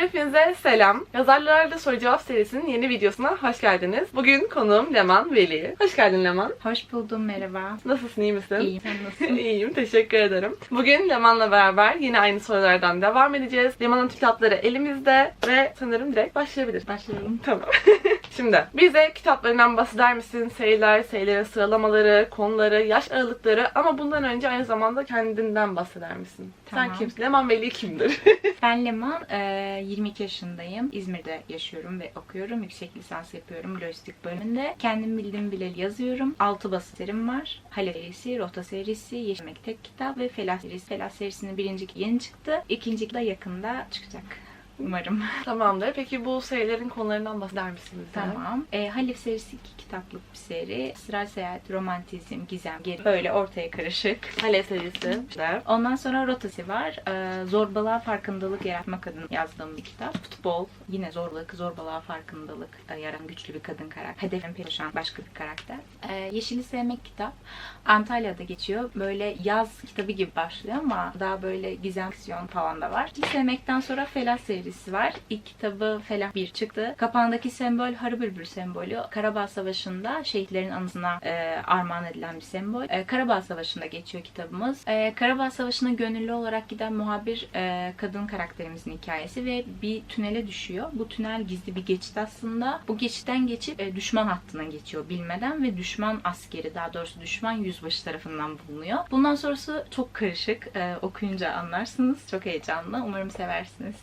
hepinize selam. Yazarlarla Soru Cevap serisinin yeni videosuna hoş geldiniz. Bugün konuğum Leman Veli. Hoş geldin Leman. Hoş buldum, merhaba. Nasılsın, iyi misin? İyiyim, sen nasılsın? İyiyim, teşekkür ederim. Bugün Leman'la beraber yine aynı sorulardan devam edeceğiz. Leman'ın kitapları elimizde ve sanırım direkt başlayabiliriz. Başlayalım. Tamam. Şimdi bize kitaplarından bahseder misin? Seriler, serilerin sıralamaları, konuları, yaş aralıkları ama bundan önce aynı zamanda kendinden bahseder misin? Sen Tamam. kimsin? Leman Veli kimdir? Ben Leman, eee, 22 yaşındayım. İzmir'de yaşıyorum ve okuyorum. Yüksek lisans yapıyorum lojistik bölümünde. Kendim bildiğim bileli yazıyorum. 6 basiterim var. Hale serisi, Rota serisi, Yeşilmek Tek Kitap ve Felah serisi. Felah serisinin birinci yeni çıktı. İkinci de yakında çıkacak. Umarım. Tamamdır. Peki bu serilerin konularından bahseder misin bize? Tamam. E, Halif serisi iki kitaplık bir seri. Sıra seyahat, romantizm, gizem, geri böyle ortaya karışık. Hale serisi. Ondan sonra rotası var. Ee, zorbalığa farkındalık yaratmak adına yazdığım bir kitap. Futbol. Yine zorbalık, zorbalığa farkındalık e, yaratan güçlü bir kadın karakter. Hedefin perişan başka bir karakter. Ee, Yeşili Sevmek kitap. Antalya'da geçiyor. Böyle yaz kitabı gibi başlıyor ama daha böyle gizem aksiyon falan da var. Yeşili Sevmek'ten sonra Felah serisi var. İlk kitabı Felah 1 çıktı. Kapağındaki sembol Harı Bülbül sembolü. Karabağ Savaşı'nda şehitlerin anısına e, armağan edilen bir sembol. E, Karabağ Savaşı'nda geçiyor kitabımız. E, Karabağ Savaşı'na gönüllü olarak giden muhabir e, kadın karakterimizin hikayesi ve bir tünele düşüyor. Bu tünel gizli bir geçit aslında. Bu geçitten geçip e, düşman hattına geçiyor bilmeden ve düşman askeri daha doğrusu düşman yüzbaşı tarafından bulunuyor. Bundan sonrası çok karışık. E, okuyunca anlarsınız. Çok heyecanlı. Umarım seversiniz.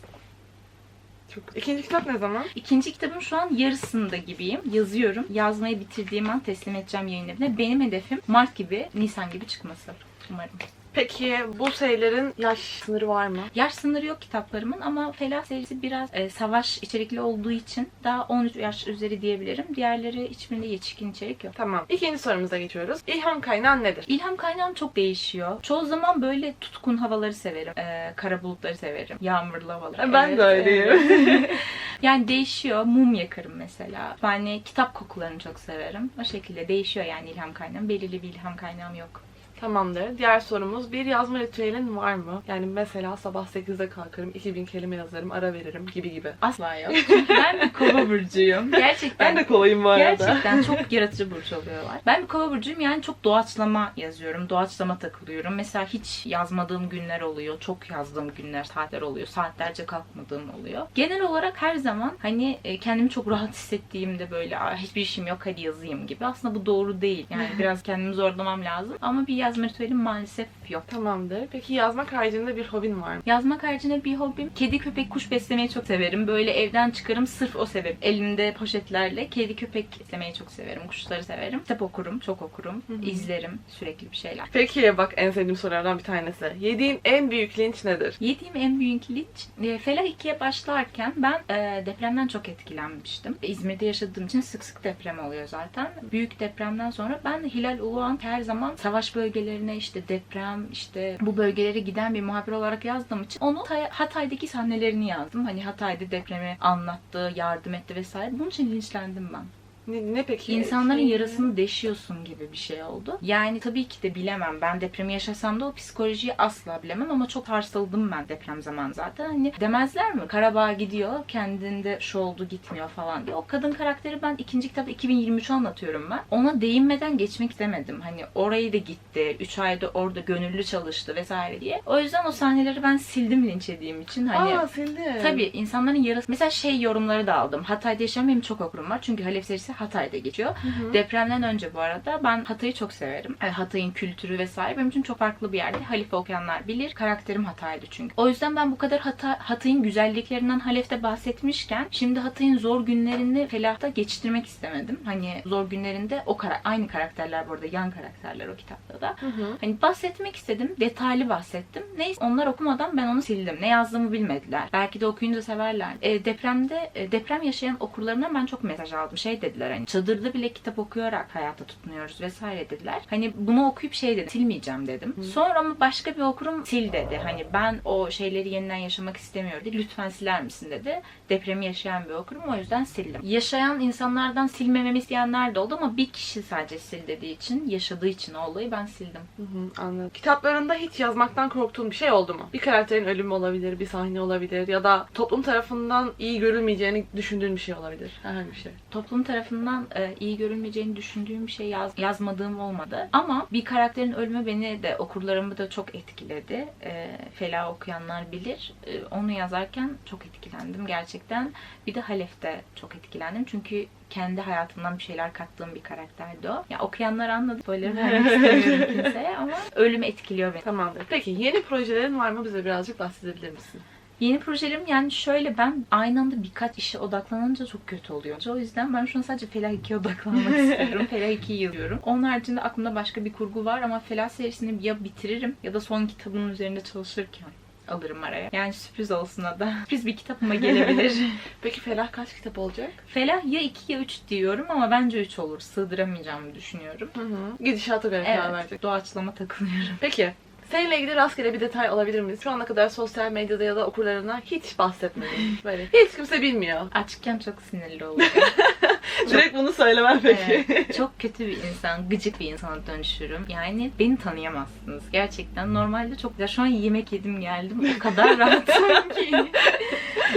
Çok. İkinci kitap ne zaman? İkinci kitabım şu an yarısında gibiyim. Yazıyorum. Yazmayı bitirdiğim an teslim edeceğim yayın evine. Benim hedefim Mart gibi, Nisan gibi çıkması. Umarım. Peki bu serilerin yaş sınırı var mı? Yaş sınırı yok kitaplarımın ama Felah serisi biraz e, savaş içerikli olduğu için daha 13 yaş üzeri diyebilirim. Diğerleri hiçbirinde yetişkin içerik yok. Tamam. İkinci sorumuza geçiyoruz. İlham kaynağın nedir? İlham kaynağım çok değişiyor. Çoğu zaman böyle tutkun havaları severim. E, kara bulutları severim. Yağmurlu havaları. Ben de öyleyim. yani değişiyor. Mum yakarım mesela. Yani kitap kokularını çok severim. O şekilde değişiyor yani ilham kaynağım. Belirli bir ilham kaynağım yok. Tamamdır. Diğer sorumuz bir yazma ritüelin var mı? Yani mesela sabah 8'de kalkarım, 2000 kelime yazarım, ara veririm gibi gibi. Asla yok. Çünkü ben bir kova burcuyum. Gerçekten. Ben de kolayım bu arada. Gerçekten çok yaratıcı burç oluyorlar. Ben bir kova burcuyum yani çok doğaçlama yazıyorum. Doğaçlama takılıyorum. Mesela hiç yazmadığım günler oluyor. Çok yazdığım günler, saatler oluyor. Saatlerce kalkmadığım oluyor. Genel olarak her zaman hani e, kendimi çok rahat hissettiğimde böyle "Aa, hiçbir işim yok hadi yazayım gibi. Aslında bu doğru değil. Yani biraz kendimi zorlamam lazım. Ama bir yazma ritüelim maalesef yok. Tamamdır. Peki yazmak haricinde bir hobin var mı? Yazmak haricinde bir hobim. Kedi, köpek, kuş beslemeyi çok severim. Böyle evden çıkarım sırf o sebep. Elimde poşetlerle kedi, köpek beslemeyi çok severim. Kuşları severim. Kitap okurum, çok okurum. Hı hı. izlerim sürekli bir şeyler. Peki bak en sevdiğim sorulardan bir tanesi. Yediğin en büyük linç nedir? Yediğim en büyük linç, e, Felah 2'ye başlarken ben e, depremden çok etkilenmiştim. İzmir'de yaşadığım için sık sık deprem oluyor zaten. Büyük depremden sonra ben Hilal Uluğan her zaman savaş bölgelerine işte deprem, işte bu bölgelere giden bir muhabir olarak yazdığım için onu Hatay- Hatay'daki sahnelerini yazdım. Hani Hatay'da depremi anlattı, yardım etti vesaire. Bunun için linçlendim ben. Ne, ne peki? İnsanların Şey- yarasını deşiyorsun gibi bir şey oldu. Yani tabii ki de bilemem. Ben depremi yaşasam da o psikolojiyi asla bilemem ama çok sarsıldım ben deprem zamanı zaten. Hani demezler mi? Karabağ gidiyor, kendinde şu oldu gitmiyor falan diye. O kadın karakteri ben ikinci kitapta 2023 anlatıyorum ben. Ona değinmeden geçmek istemedim. Hani orayı da gitti, 3 ayda orada gönüllü çalıştı vesaire diye. O yüzden o sahneleri ben sildim linç yediğim için. Hani Aa sildi. Tabii insanların yarısı. Mesela şey yorumları da aldım. Hatay'da yaşayan benim çok okurum var. Çünkü Halef serisi Hatay'da geçiyor. Hı hı. Depremden önce bu arada ben Hatay'ı çok severim. Yani Hatay'ın kültürü vesaire benim için çok farklı bir yerde. Halif'e okuyanlar bilir. Karakterim Hatay'dı çünkü. O yüzden ben bu kadar Hata, Hatay'ın güzelliklerinden Halef'te bahsetmişken şimdi Hatay'ın zor günlerini Felah'ta geçiştirmek istemedim. Hani zor günlerinde o kara aynı karakterler bu arada yan karakterler o kitapta da. Hı hı. Hani bahsetmek istedim. Detaylı bahsettim. Neyse onlar okumadan ben onu sildim. Ne yazdığımı bilmediler. Belki de okuyunca severler. E, depremde e, deprem yaşayan okurlarımdan ben çok mesaj aldım. Şey dediler kadar. Hani çadırda bile kitap okuyarak hayata tutunuyoruz vesaire dediler. Hani bunu okuyup şey dedim. Silmeyeceğim dedim. Sonra ama başka bir okurum sil dedi. Hani ben o şeyleri yeniden yaşamak istemiyorum dedi. Lütfen siler misin dedi. Depremi yaşayan bir okurum o yüzden sildim. Yaşayan insanlardan silmememi isteyenler de oldu ama bir kişi sadece sil dediği için, yaşadığı için o olayı ben sildim. Hı hı, anladım. Kitaplarında hiç yazmaktan korktuğun bir şey oldu mu? Bir karakterin ölümü olabilir, bir sahne olabilir ya da toplum tarafından iyi görülmeyeceğini düşündüğün bir şey olabilir. Herhangi bir şey. Toplum tarafından e, iyi görülmeyeceğini düşündüğüm bir şey yaz, yazmadığım olmadı. Ama bir karakterin ölümü beni de okurlarımı da çok etkiledi. E, Fela okuyanlar bilir. E, onu yazarken çok etkilendim gerçekten. Bir de Halef'te çok etkilendim. Çünkü kendi hayatımdan bir şeyler kattığım bir karakterdi o. Ya okuyanlar anladı. Spoiler vermek istemiyorum kimseye ama ölümü etkiliyor beni. Tamamdır. Peki yeni projelerin var mı? Bize birazcık bahsedebilir misin? Yeni projelerim yani şöyle ben aynı anda birkaç işe odaklanınca çok kötü oluyor. O yüzden ben şu an sadece Felah 2'ye odaklanmak istiyorum. Felah 2'yi yazıyorum. Onun haricinde aklımda başka bir kurgu var ama Felah serisini ya bitiririm ya da son kitabının üzerinde çalışırken alırım araya. Yani sürpriz olsun da. Sürpriz bir kitapıma gelebilir. Peki Felah kaç kitap olacak? Felah ya 2 ya 3 diyorum ama bence 3 olur. Sığdıramayacağımı düşünüyorum. Hı hı. Gidişata göre karar Evet. verecek. Doğaçlama takılıyorum. Peki. Seninle ilgili rastgele bir detay olabilir miyiz? Şu ana kadar sosyal medyada ya da okurlarına hiç bahsetmedin. Böyle hiç kimse bilmiyor. Açıkken çok sinirli oluyorum. Direkt bunu söylemem peki. Evet, çok kötü bir insan, gıcık bir insana dönüşürüm. Yani beni tanıyamazsınız. Gerçekten normalde çok güzel. Şu an yemek yedim geldim. O kadar rahatım ki.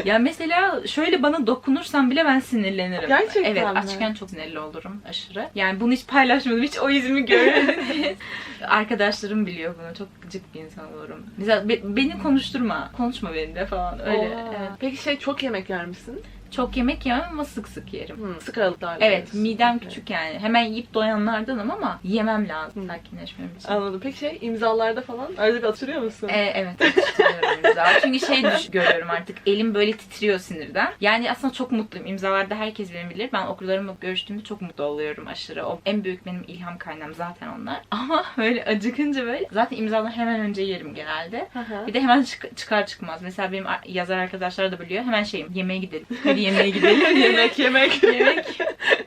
ya mesela şöyle bana dokunursan bile ben sinirlenirim. Gerçekten Evet, mi? açken çok sinirli olurum aşırı. Yani bunu hiç paylaşmadım. Hiç o izimi görmediniz. Arkadaşlarım biliyor bunu. Çok gıcık bir insan olurum. Mesela be- beni konuşturma. Konuşma benimle falan. Öyle. Evet. Peki şey çok yemek yer misin? Çok yemek yemem ama sık sık yerim. Hı, sık aralıklarla Evet, yiyorsun. midem Okey. küçük yani. Hemen yiyip doyanlardanım ama yemem lazım Hı. sakinleşmem için. Anladım. Peki şey imzalarda falan arada bir atıştırıyor musun? Ee, evet, atıştırıyorum imza. Çünkü şey düş görüyorum artık. Elim böyle titriyor sinirden. Yani aslında çok mutluyum. İmzalarda herkes beni bilir. Ben okurlarımla görüştüğümde çok mutlu oluyorum aşırı. O en büyük benim ilham kaynağım zaten onlar. Ama böyle acıkınca böyle zaten imzadan hemen önce yerim genelde. Hı hı. Bir de hemen çık- çıkar çıkmaz. Mesela benim ar- yazar arkadaşlar da biliyor. Hemen şeyim yemeğe gidelim. Yemeğe gidelim. yemek yemek. Yemek.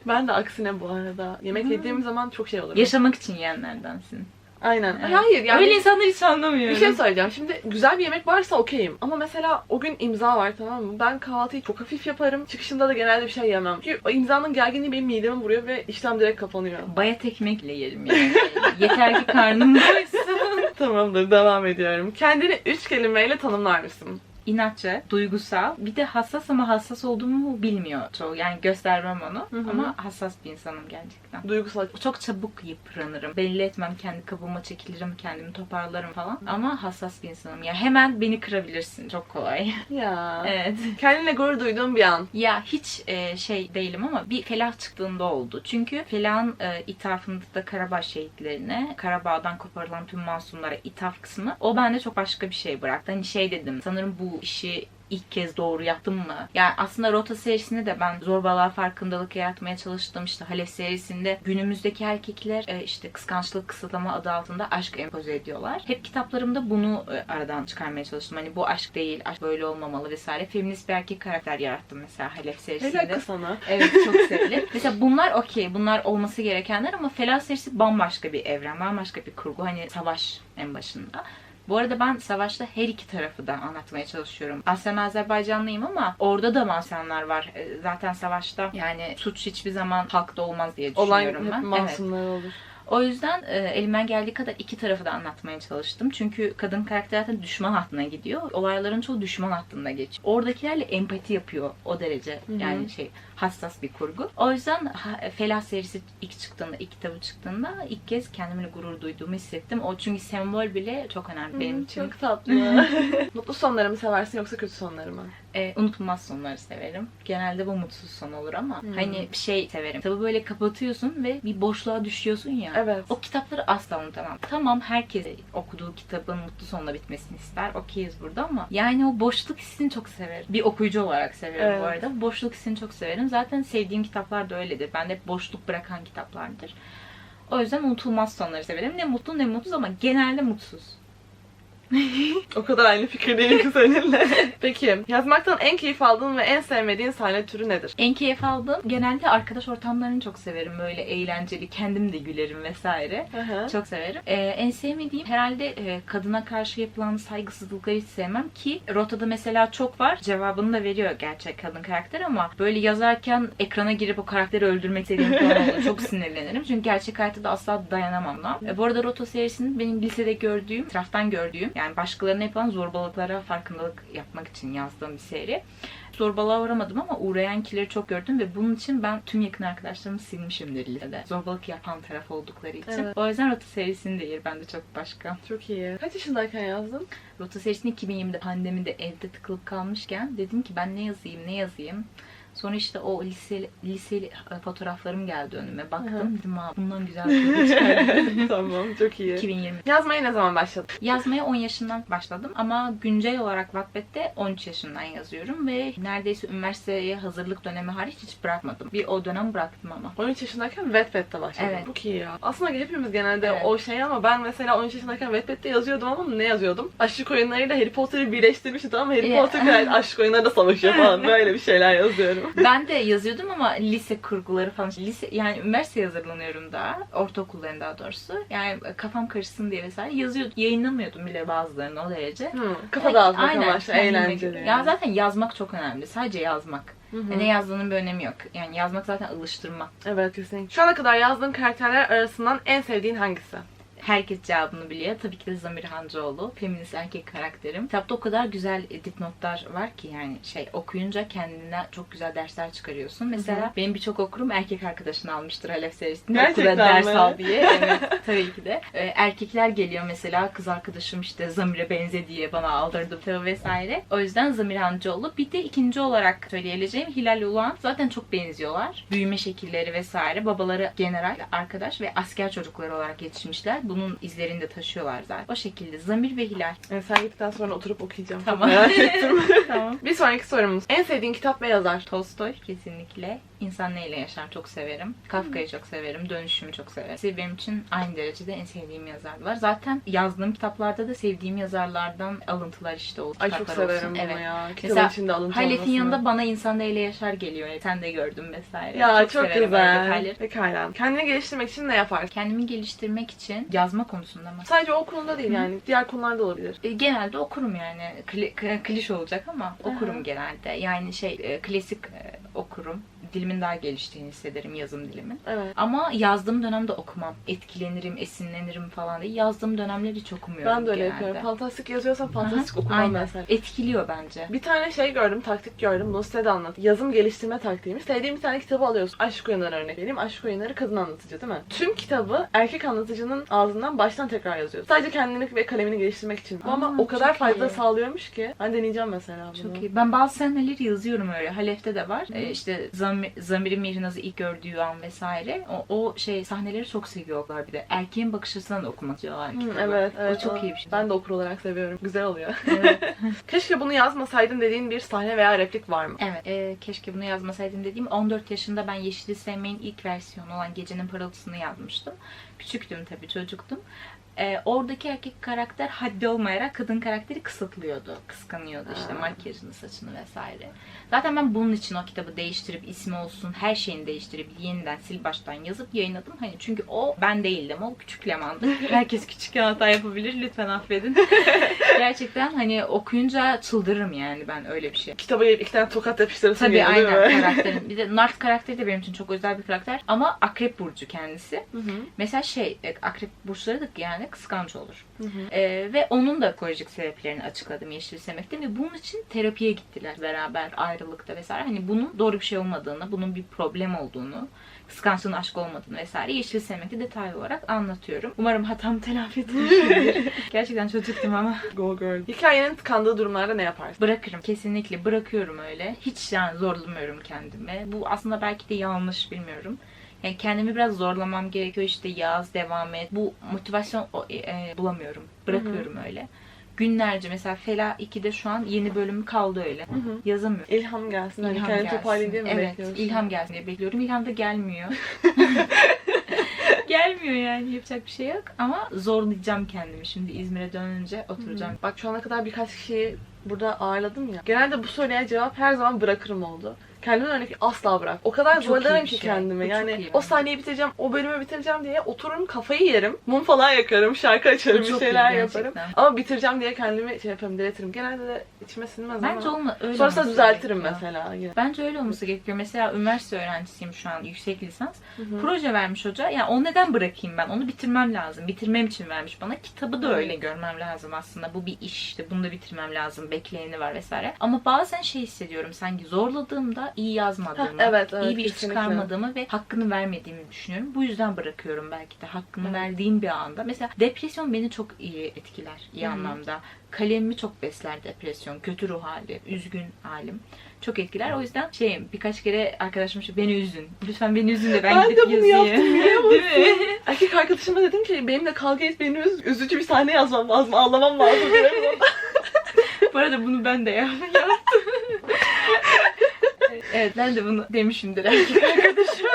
ben de aksine bu arada. Yemek yediğim zaman çok şey olur. Yaşamak için yiyenlerdensin. Aynen. Evet. Hayır yani Öyle insanları hiç anlamıyorum. bir şey söyleyeceğim. Şimdi güzel bir yemek varsa okeyim. Ama mesela o gün imza var tamam mı? Ben kahvaltıyı çok hafif yaparım. Çıkışında da genelde bir şey yemem. Çünkü o imzanın gerginliği benim mideme vuruyor ve iştahım direkt kapanıyor. Bayat ekmekle yerim yani. Yeter ki karnım doysun. Tamamdır devam ediyorum. Kendini üç kelimeyle tanımlar mısın? İnatçı, duygusal. Bir de hassas ama hassas olduğumu bilmiyor çoğu. Yani göstermem onu. Hı hı. Ama hassas bir insanım gerçekten. Duygusal. Çok çabuk yıpranırım. Belli etmem. Kendi kabuğuma çekilirim. Kendimi toparlarım falan. Ama hassas bir insanım. Ya hemen beni kırabilirsin. Çok kolay. Ya. evet. Kendine gurur duyduğun bir an. Ya hiç e, şey değilim ama bir felah çıktığında oldu. Çünkü felahın e, ithafında da Karabağ şehitlerine, Karabağ'dan koparılan tüm masumlara ithaf kısmı o bende çok başka bir şey bıraktı. Hani şey dedim sanırım bu işi ilk kez doğru yaptım mı? Yani aslında Rota serisinde de ben zorbalığa farkındalık yaratmaya çalıştım. İşte Halef serisinde günümüzdeki erkekler e, işte kıskançlık kısıtlama adı altında aşk empoze ediyorlar. Hep kitaplarımda bunu e, aradan çıkarmaya çalıştım. Hani bu aşk değil, aşk böyle olmamalı vesaire. Feminist bir erkek karakter yarattım mesela Halef serisinde. Helal sana. Evet çok sevilir. Mesela bunlar okey. Bunlar olması gerekenler ama Felah serisi bambaşka bir evren. Bambaşka bir kurgu. Hani savaş en başında. Bu arada ben savaşta her iki tarafı da anlatmaya çalışıyorum. Aslında Azerbaycanlıyım ama orada da mahzenler var. E, Zaten savaşta yani suç hiçbir zaman halkta olmaz diye Olay düşünüyorum hep ben. Evet. masumlar olur. O yüzden e, elimden geldiği kadar iki tarafı da anlatmaya çalıştım. Çünkü kadın karakter zaten düşman hattına gidiyor. Olayların çoğu düşman hattında geçiyor. Oradakilerle empati yapıyor o derece. Yani şey hassas bir kurgu. O yüzden Felah serisi ilk çıktığında, ilk kitabı çıktığında ilk kez kendimle gurur duyduğumu hissettim. O çünkü sembol bile çok önemli benim için. Çok tatlı. Mutlu sonları mı seversin yoksa kötü sonları mı? E, unutulmaz sonları severim. Genelde bu mutsuz son olur ama Hmm. hani bir şey severim. Kitabı böyle kapatıyorsun ve bir boşluğa düşüyorsun ya. Evet. O kitapları asla unutamam. Tamam herkes okuduğu kitabın mutlu sonla bitmesini ister. Okeyiz burada ama yani o boşluk hissini çok severim. Bir okuyucu olarak severim bu Evet. arada. Boşluk hissini çok severim. Zaten sevdiğim kitaplar da öyledir. Ben de boşluk bırakan kitaplardır. O yüzden unutulmaz sonları severim. Ne mutlu ne mutsuz ama genelde mutsuz. O kadar aynı fikirdeyim ki seninle. Peki yazmaktan en keyif aldığın ve en sevmediğin sahne türü nedir? En keyif aldığım genelde arkadaş ortamlarını çok severim. Böyle eğlenceli, kendim de gülerim vesaire. Hı. Çok severim. Ee, en sevmediğim herhalde e, kadına karşı yapılan saygısızlıkları hiç sevmem ki rotada mesela çok var. Cevabını da veriyor gerçek kadın karakter ama böyle yazarken ekrana girip o karakteri öldürmek istediğim falan. Çok sinirlenirim. Çünkü gerçek hayatta da asla dayanamam da. E, bu arada Rota serisinin benim lisede gördüğüm, taraftan gördüğüm yani başkalarına yapılan zorbalıklara farkındalık yapmak için yazdığım bir seri. Zorbalığa uğramadım ama uğrayan kişileri çok gördüm ve bunun için ben tüm yakın arkadaşlarımı silmişimdir lisede. Zorbalık yapan taraf oldukları için. Evet. O yüzden Rota serisini de yer bende çok başka. Çok iyi. Kaç yaşındayken yazdın? Rota serisini 2020'de pandemide evde tıkılıp kalmışken dedim ki ben ne yazayım ne yazayım. Sonra işte o lise liseli e, fotoğraflarım geldi önüme. Baktım dedim Aa, bundan güzel bir şey tamam çok iyi. 2020. Yazmaya ne zaman başladın? Yazmaya 10 yaşından başladım ama güncel olarak Wattpad'de 13 yaşından yazıyorum ve neredeyse üniversiteye hazırlık dönemi hariç hiç bırakmadım. Bir o dönem bıraktım ama. 13 yaşındayken Wattpad'de başladın. Evet. Çok iyi ya. Aslında hepimiz genelde Evet. o şey ama ben mesela 13 yaşındayken Wattpad'de yazıyordum ama ne yazıyordum? Aşık oyunlarıyla Harry Potter'ı birleştirmiştim mı? Harry. Potter aşk oyunlarında savaşıyor falan böyle bir şeyler yazıyorum. Ben de yazıyordum ama lise kurguları falan. Lise yani üniversiteye hazırlanıyorum daha. Ortaokulların daha doğrusu. Yani kafam karışsın diye vesaire yazıyordum. Yayınlamıyordum bile bazılarını o derece. Hı, kafa dağıtmak Aynen, amaçlı eğlenceli. göre. Ya zaten yazmak çok önemli. Sadece yazmak. Hı hı. Ne yazdığının bir önemi yok. Yani yazmak zaten alıştırma. Evet kesinlikle. Şu ana kadar yazdığın karakterler arasından en sevdiğin hangisi? Herkes cevabını biliyor. Tabii ki de Zamir Hancıoğlu. Feminist erkek karakterim. Kitapta o kadar güzel dipnotlar var ki yani şey okuyunca kendine çok güzel dersler çıkarıyorsun. Mesela benim birçok okurum erkek arkadaşını almıştır Halef serisinde. Gerçekten Okula ders mi? al diye. Evet tabii ki de. Ee, erkekler geliyor mesela kız arkadaşım işte Zamir'e benze diye bana aldırdı vesaire. O yüzden Zamir Hancıoğlu. Bir de ikinci olarak söyleyebileceğim Hilal Ulan. Zaten çok benziyorlar. Büyüme şekilleri vesaire. Babaları general, arkadaş ve asker çocukları olarak yetişmişler. Bunun izlerini de taşıyorlar zaten. O şekilde Zamir ve Hilal. Yani sen gittikten sonra oturup okuyacağım. Tamam. Merak ettim. tamam. bir sonraki sorumuz. En sevdiğin kitap ve yazar? Tolstoy kesinlikle. İnsan neyle yaşar çok severim. Kafka'yı çok severim. Dönüşümü çok severim. Hepsi benim için aynı derecede en sevdiğim yazarlar. Zaten yazdığım kitaplarda da sevdiğim yazarlardan alıntılar işte o Ay çok severim olsun. bunu Evet. ya. Kitabın Mesela içinde alıntı Halef'in olmasını. yanında bana insan neyle yaşar geliyor. Sen de gördün vesaire. Ya çok, öyle güzel. detayları. Pekala. Kendini geliştirmek için ne yaparsın? Kendimi geliştirmek için yazma konusunda mı? Sadece o konuda değil yani. Diğer konularda olabilir. E, Genelde okurum yani. Kli, kliş olacak ama okurum Aha. genelde. Yani şey e, klasik e, okurum. Dilimin daha geliştiğini hissederim yazım dilimin. Evet. Ama yazdığım dönemde okumam. Etkilenirim, esinlenirim falan diye. Yazdığım dönemleri hiç okumuyorum Ben de öyle genelde. yapıyorum. Fantastik yazıyorsam fantastik okumam aynen. mesela. Etkiliyor bence. Bir tane şey gördüm, taktik gördüm. Bunu size de anlat. Yazım geliştirme taktiğimiz. Sevdiğim bir tane kitabı alıyorsun. Aşk oyunları örnek vereyim. Aşk oyunları kadın anlatıcı değil mi? Tüm kitabı erkek anlatıcının ağzından baştan tekrar yazıyor. Sadece kendini ve kalemini geliştirmek için. Bu ama Aa, o kadar çok fayda iyi. sağlıyormuş ki. Ben deneyeceğim mesela bunu. Çok iyi. Ben bazı sahneleri yazıyorum öyle. Halef'te de var. Ee, işte Zam Zamir'in Mirinaz'ı ilk gördüğü an vesaire. O, o şey sahneleri çok seviyorlar bir de. Erkeğin bakış açısından da okumak diyorlar Hı, kitabı. evet, evet. O çok o- iyi bir şey. Ben de okur olarak seviyorum. Güzel oluyor. Evet. Keşke bunu yazmasaydın dediğin bir sahne veya replik var mı? Evet. e, keşke bunu yazmasaydım dediğim 14 yaşında ben Yeşil'i Sevmeyin ilk versiyonu olan Gecenin Parıltısını yazmıştım. Küçüktüm tabii çocuktum. E, oradaki erkek karakter haddi olmayarak kadın karakteri kısıtlıyordu. Kıskanıyordu işte makyajını, saçını vesaire. Zaten ben bunun için o kitabı değiştirip ismi olsun her şeyini değiştirip yeniden sil baştan yazıp yayınladım. Hani çünkü o ben değildim. O küçük Leman'dı. Herkes küçük hata yapabilir. Lütfen affedin. Gerçekten hani okuyunca çıldırırım yani ben öyle bir şey. Kitaba gelip iki tane tokat yapıştırırsın Tabii geliyor, aynen karakterin. Bir de Nart karakteri de benim için çok özel bir karakter. Ama Akrep Burcu kendisi. Hı hı. Mesela şey, e, Akrep Burçları da yani kıskanç olur. Hı hı. Ee, ve onun da psikolojik sebeplerini açıkladım Yeşil Semek'te ve bunun için terapiye gittiler beraber ayrılıkta vesaire. Hani bunun doğru bir şey olmadığını, bunun bir problem olduğunu, kıskançlığın aşk olmadığını vesaire Yeşil Semek'te detaylı olarak anlatıyorum. Umarım hatamı telafi etmişimdir. Gerçekten çocuktum ama. Go girl. Hikayenin tıkandığı durumlarda ne yaparsın? Bırakırım. Kesinlikle bırakıyorum öyle. Hiç yani zorlamıyorum kendimi. Bu aslında belki de yanlış bilmiyorum. Yani kendimi biraz zorlamam gerekiyor. İşte yaz, devam et. Bu motivasyon o- e, bulamıyorum. Bırakıyorum öyle. Günlerce mesela Fela 2'de şu an yeni bölümü kaldı öyle. Hı hı. Yazamıyorum. İlham gelsin. Hani İlham kendini toparlayayım diye mi Evet, bekliyorsun? ilham gelsin diye bekliyorum. İlham da gelmiyor. gelmiyor yani yapacak bir şey yok. Ama zorlayacağım kendimi. Şimdi İzmir'e dönünce oturacağım. Bak şu ana kadar birkaç kişiyi burada ağırladım ya. Genelde bu soruya cevap her zaman bırakırım oldu. Kendimden örnek asla bırak. O kadar çok zorlarım iyi ki şey. kendimi. Bu Yani iyi o bence. sahneyi bitireceğim, o bölümü bitireceğim diye otururum kafayı yerim. Mum falan yakarım, şarkı açarım, bir iyi şeyler gerçekten. yaparım. Ama bitireceğim diye kendimi şey yaparım, diletirim. Genelde de içime sinmez Bence ama. olma, öyle Sonrasında düzeltirim gerekiyor. mesela. Yine. Bence öyle olması gerekiyor. Mesela üniversite öğrencisiyim şu an yüksek lisans. Hı hı. Proje vermiş hoca. Yani o neden bırakayım ben? Onu bitirmem lazım. Bitirmem için vermiş bana. Kitabı da öyle görmem lazım aslında. Bu bir iş işte. Bunu da bitirmem lazım. Bekleyeni var vesaire. Ama bazen şey hissediyorum. Sanki zorladığımda iyi yazmadığımı, Heh, evet, evet, iyi bir iş çıkarmadığımı ve hakkını vermediğimi düşünüyorum. Bu yüzden bırakıyorum belki de. Hakkını Evet. verdiğim bir anda. Mesela depresyon beni çok iyi etkiler. iyi Hı hı. anlamda. Kalemimi çok besler depresyon. Kötü ruh hali, üzgün halim çok etkiler. O yüzden şey birkaç kere arkadaşım şey beni üzün. Lütfen beni üzün de ben, Ben de gidip bunu yazayım. yaptım, biliyor Değil mi? Erkek arkadaşıma dedim ki benimle kavga et, beni üz, üzücü bir sahne yazmam lazım, ağlamam lazım. Bu arada bunu ben de yap- yaptım. Evet ben de bunu demişimdir erkek arkadaşıma.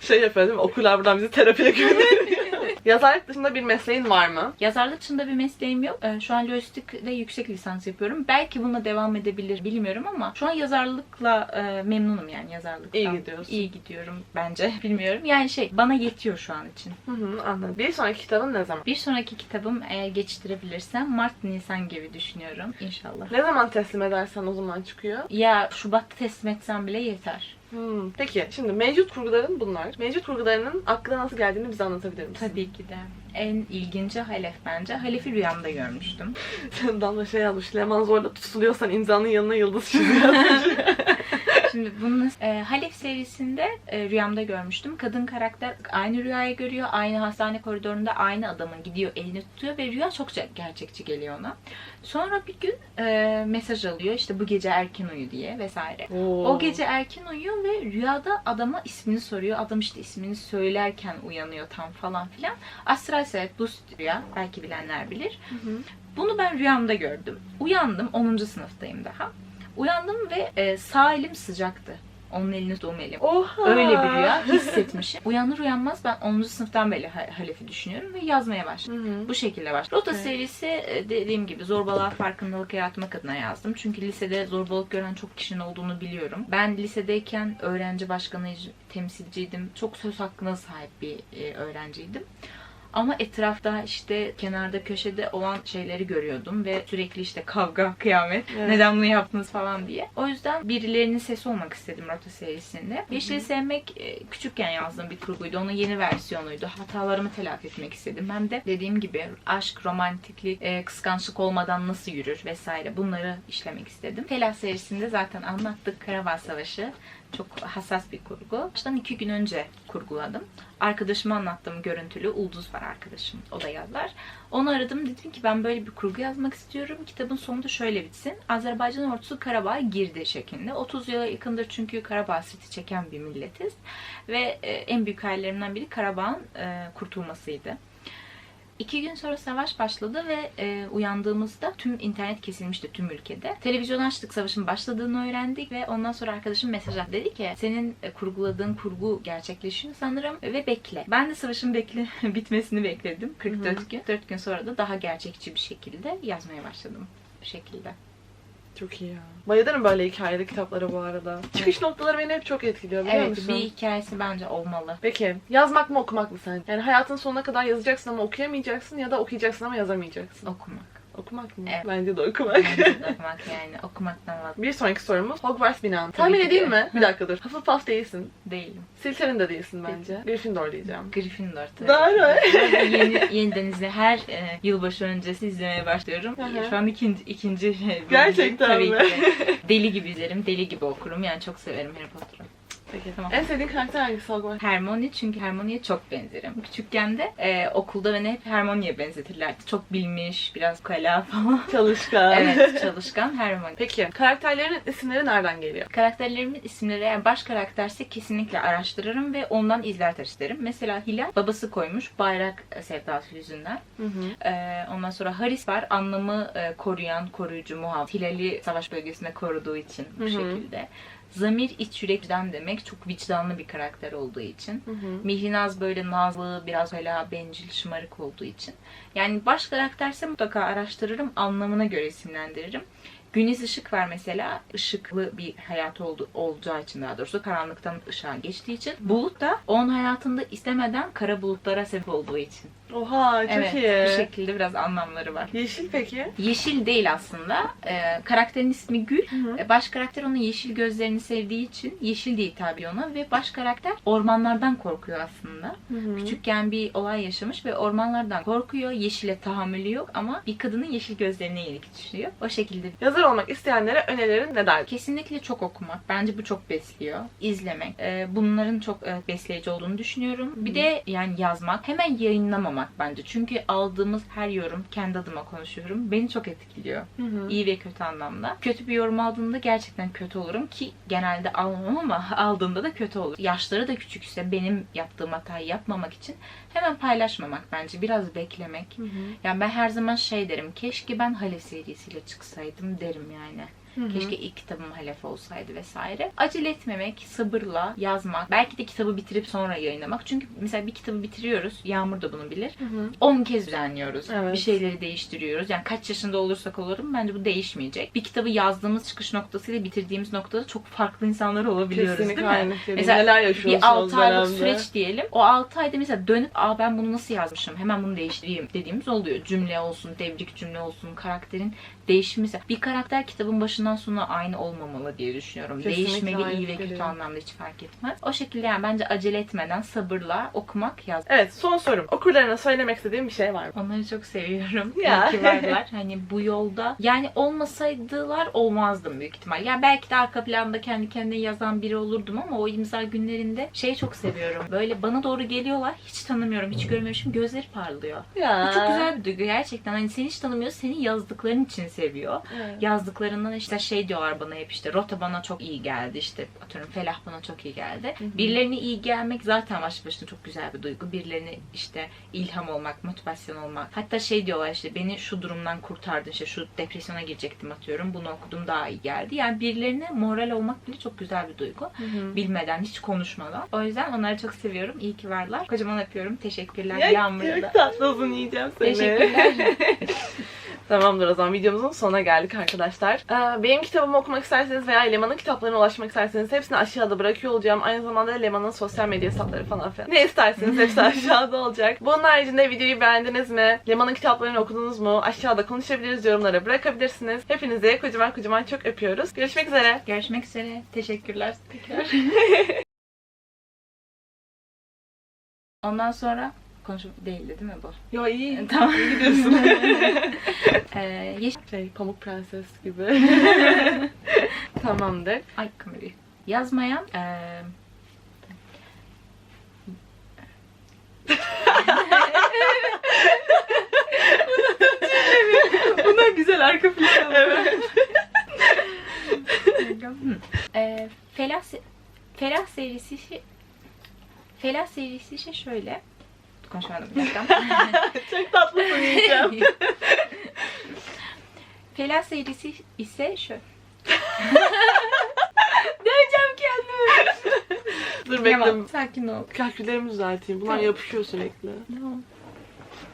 şey mi? Okullar buradan bizi terapiye gönderiyor. Yazarlık dışında bir mesleğin var mı? Yazarlık dışında bir mesleğim yok. Ee, Şu an lojistikte yüksek lisans yapıyorum. Belki bununla devam edebilir bilmiyorum ama şu an yazarlıkla e, memnunum yani yazarlıktan. İyi gidiyorsun. İyi gidiyorum bence. Bilmiyorum. Yani şey bana yetiyor şu an için. Hı hı, anladım. Bir sonraki kitabın ne zaman? Bir sonraki kitabım eğer geçiştirebilirsem Mart Nisan gibi düşünüyorum inşallah. Ne zaman teslim edersen o zaman çıkıyor. Ya Şubat'ta teslim etsem bile yeter. Hmm. Peki şimdi mevcut kurguların bunlar. Mevcut kurgularının aklına nasıl geldiğini bize anlatabilir misin? Tabii ki de. En ilginci Halef bence. Halef'i rüyamda görmüştüm. Damla şey yazmış. Leman zorla tutuluyorsan imzanın yanına yıldız çiziyor. Şimdi bunun e, Halef serisinde e, rüyamda görmüştüm. Kadın karakter aynı rüyayı görüyor. Aynı hastane koridorunda aynı adamın gidiyor elini tutuyor ve rüya çok gerçekçi geliyor ona. Sonra bir gün e, mesaj alıyor işte bu gece erken uyu diye vesaire. O gece erken uyuyor ve rüyada adama ismini soruyor. Adam işte ismini söylerken uyanıyor tam falan filan. Astral seyahat bu rüya. Belki bilenler bilir. Hı hı. Bunu ben rüyamda gördüm. Uyandım. 10. sınıftayım daha. Uyandım ve e, sağ elim sıcaktı. Onun elini tuttuğum elim. Oha. Öyle bir rüya hissetmişim. Uyanır uyanmaz ben 10. sınıftan beri ha- Halef'i düşünüyorum ve yazmaya başladım. Hı hı. Bu şekilde başladı. Rota Evet. serisi e, dediğim gibi zorbalığa farkındalık yaratmak adına yazdım. Çünkü lisede zorbalık gören çok kişinin olduğunu biliyorum. Ben lisedeyken öğrenci başkanı temsilciydim. Çok söz hakkına sahip bir e, öğrenciydim. Ama etrafta işte kenarda köşede olan şeyleri görüyordum ve sürekli işte kavga, kıyamet, Evet. neden bunu yaptınız falan diye. O yüzden birilerinin sesi olmak istedim Rota serisinde. Yeşil'i sevmek e, küçükken yazdığım bir kurguydu. Onun yeni versiyonuydu. Hatalarımı telafi etmek istedim. Hem de dediğim gibi aşk, romantiklik, e, kıskançlık olmadan nasıl yürür vesaire bunları işlemek istedim. Tela serisinde zaten anlattık. Karabağ Savaşı çok hassas bir kurgu. Baştan iki gün önce kurguladım. Arkadaşıma anlattım görüntülü. Ulduz var arkadaşım. O da yazar. Onu aradım. Dedim ki ben böyle bir kurgu yazmak istiyorum. Kitabın sonunda şöyle bitsin. Azerbaycan ordusu Karabağ'a girdi şeklinde. 30 yıla yakındır çünkü Karabağ siti çeken bir milletiz. Ve e, en büyük hayallerimden biri Karabağ'ın e, kurtulmasıydı. İki gün sonra savaş başladı ve e, uyandığımızda tüm internet kesilmişti tüm ülkede. Televizyon açtık savaşın başladığını öğrendik ve ondan sonra arkadaşım mesaj attı. Dedi ki senin e, kurguladığın kurgu gerçekleşiyor sanırım ve bekle. Ben de savaşın bekle bitmesini bekledim 44 Hı hı. gün. 4 gün sonra da daha gerçekçi bir şekilde yazmaya başladım. Bu şekilde. Çok iyi ya. Bayılırım böyle hikayeli kitaplara bu arada. Çıkış noktaları beni hep çok etkiliyor biliyor Evet musun? bir hikayesi bence olmalı. Peki yazmak mı okumak mı sen? Yani hayatın sonuna kadar yazacaksın ama okuyamayacaksın ya da okuyacaksın ama yazamayacaksın. Okumak. Okumak mı? Evet. Bence de okumak. Bence de okumak yani okumaktan vaz bir sonraki sorumuz Hogwarts binan. Tabii Tahmin edeyim de. mi? Bir dakika dur. Hufflepuff değilsin. değilim. Slytherin de değilsin bence. Gryffindor diyeceğim. Gryffindor tabii. Doğru. yeni, yeniden izle. Her e, yılbaşı öncesi izlemeye başlıyorum. Şu an ikinci, ikinci bölümdeyim. Gerçekten Tabii mi? ki de. Deli gibi izlerim, deli gibi okurum. Yani çok severim Harry Potter'ı. Peki. Tamam. En sevdiğin karakter hangisi Hogwarts? Hermione çünkü Hermione'ye çok benzerim. Küçükken de e, okulda beni hep Hermione'ye benzetirlerdi. Çok bilmiş, biraz kala falan. Çalışkan. evet, çalışkan Hermione. Peki karakterlerin isimleri nereden geliyor? Karakterlerimin isimleri eğer baş karakterse kesinlikle araştırırım ve ondan izler isterim. Mesela Hilal babası koymuş bayrak sevdası yüzünden. Hı hı. Ee, ondan sonra Haris var. Anlamı e, koruyan, koruyucu, muhafız. Hilal'i savaş bölgesinde koruduğu için bu Hı hı. şekilde. Zamir iç yürek vicdan demek. Çok vicdanlı bir karakter olduğu için. Hı böyle nazlı, biraz böyle bencil, şımarık olduğu için. Yani baş karakterse mutlaka araştırırım, anlamına göre isimlendiririm. Güniz ışık var mesela. Işıklı bir hayat oldu, olacağı için daha doğrusu karanlıktan ışığa geçtiği için. Bulut da onun hayatında istemeden kara bulutlara sebep olduğu için. Oha çok evet, iyi. bu şekilde biraz anlamları var. Yeşil peki? Yeşil değil aslında. Ee, karakterin ismi Gül. hı. Ee, Baş karakter onun yeşil gözlerini sevdiği için yeşil diye hitap ediyor ona ve baş karakter ormanlardan korkuyor aslında. Hı hı. Küçükken bir olay yaşamış ve ormanlardan korkuyor. Yeşile tahammülü yok ama bir kadının yeşil gözlerine yenik düşüyor. O şekilde Yazar olmak isteyenlere önerilerin ne der? Kesinlikle çok okumak. Bence bu çok besliyor. İzlemek. Ee, bunların çok e, besleyici olduğunu düşünüyorum. Bir de yani yazmak. Hemen yayınlamamak bence. Çünkü aldığımız her yorum, kendi adıma konuşuyorum, beni çok etkiliyor. Hı hı. İyi ve kötü anlamda. Kötü bir yorum aldığımda gerçekten kötü olurum ki genelde almam ama aldığımda da kötü olur. Yaşları da küçükse benim yaptığım hatayı yapmamak için hemen paylaşmamak bence. Biraz beklemek. Hı hı. Yani ben her zaman şey derim. Keşke ben Hale serisiyle çıksaydım derim yani. Hı hı. Keşke ilk kitabım Halef olsaydı vesaire. Acele etmemek, sabırla yazmak. Belki de kitabı bitirip sonra yayınlamak. Çünkü mesela bir kitabı bitiriyoruz. Yağmur da bunu bilir. Hı hı. 10 kez düzenliyoruz. Evet. Bir şeyleri değiştiriyoruz. Yani kaç yaşında olursak olalım bence bu değişmeyecek. Bir kitabı yazdığımız çıkış noktasıyla bitirdiğimiz noktada çok farklı insanlar olabiliyoruz Kesinlikle değil mi? aynı. Mesela Neler Bir 6 aylık süreç diyelim. O 6 ayda mesela dönüp Aa, ben bunu nasıl yazmışım hemen bunu değiştireyim dediğimiz oluyor. Cümle olsun, tebrik cümle olsun, karakterin değişimi. Bir karakter kitabın başından sonuna aynı olmamalı diye düşünüyorum. Kesinlikle Değişmeli iyi ve kötü anlamda hiç fark etmez. O şekilde yani bence acele etmeden sabırla okumak, yazmak. Evet son sorum. Okurlarına söylemek istediğim bir şey var mı? Onları çok seviyorum. Ya. İyi ki varlar. Hani bu yolda yani olmasaydılar olmazdım büyük ihtimal. Ya belki de arka planda kendi kendine yazan biri olurdum ama o imza günlerinde şeyi çok seviyorum. Böyle bana doğru geliyorlar. Hiç tanımıyorum, hiç görmemişim. Gözleri parlıyor. Ya. Bu çok güzel bir duygu gerçekten. Hani seni hiç tanımıyor, senin yazdıkların için seviyor. Evet. Yazdıklarından işte şey diyorlar bana hep işte Rota bana çok iyi geldi işte atıyorum Felah bana çok iyi geldi. Birilerine iyi gelmek zaten başlı başına çok güzel bir duygu. Birilerine işte ilham olmak, motivasyon olmak. Hatta şey diyorlar işte beni şu durumdan kurtardın işte şu depresyona girecektim atıyorum. Bunu okudum daha iyi geldi. Yani birilerine moral olmak bile çok güzel bir duygu. Hı hı. Bilmeden, hiç konuşmadan. O yüzden onları çok seviyorum. İyi ki varlar. Kocaman öpüyorum. Teşekkürler. Ya, Yağmur'a da. çok tatlısın yiyeceğim seni. Teşekkürler. Tamamdır o zaman videomuzun sonuna geldik arkadaşlar. Ee, benim kitabımı okumak isterseniz veya Leman'ın kitaplarına ulaşmak isterseniz hepsini aşağıda bırakıyor olacağım. Aynı zamanda Leman'ın sosyal medya hesapları falan filan. Ne isterseniz hepsi aşağıda olacak. Bunun haricinde videoyu beğendiniz mi? Leman'ın kitaplarını okudunuz mu? Aşağıda konuşabiliriz, yorumlara bırakabilirsiniz. Hepinizi kocaman kocaman çok öpüyoruz. Görüşmek üzere. Görüşmek üzere. Teşekkürler tekrar. Ondan sonra konuşup değildi değil mi bu? Ya iyi. Tamam. İyi gidiyorsun. Ee, yeşil... şey, Pamuk Prenses gibi. Tamamdır. Ay kamerayı. Yazmayan... Ee... Bunlar güzel arka plan. evet. Hı. Ee, Felah, se- Felah serisi. Felah serisi şey şöyle. Konuşamadım bir dakika. Çok tatlısın yiyeceğim. Felah serisi ise şu. Döveceğim kendimi. Dur bekle. Tamam, sakin ol. Kalküllerimi düzelteyim. Bunlar Tamam. yapışıyor sürekli. Tamam.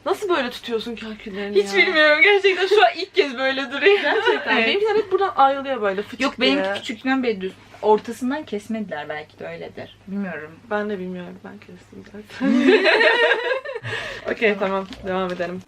Nasıl böyle tutuyorsun kalküllerini Hiç ya? bilmiyorum. Gerçekten şu an ilk kez böyle duruyor. Gerçekten. Evet. Benimkiler hep buradan ayrılıyor böyle fıçık Yok diye. benimki küçükten beri düz. Ortasından kesmediler belki de öyledir. Bilmiyorum. Ben de bilmiyorum. Ben kestim zaten. Okey tamam. Devam edelim.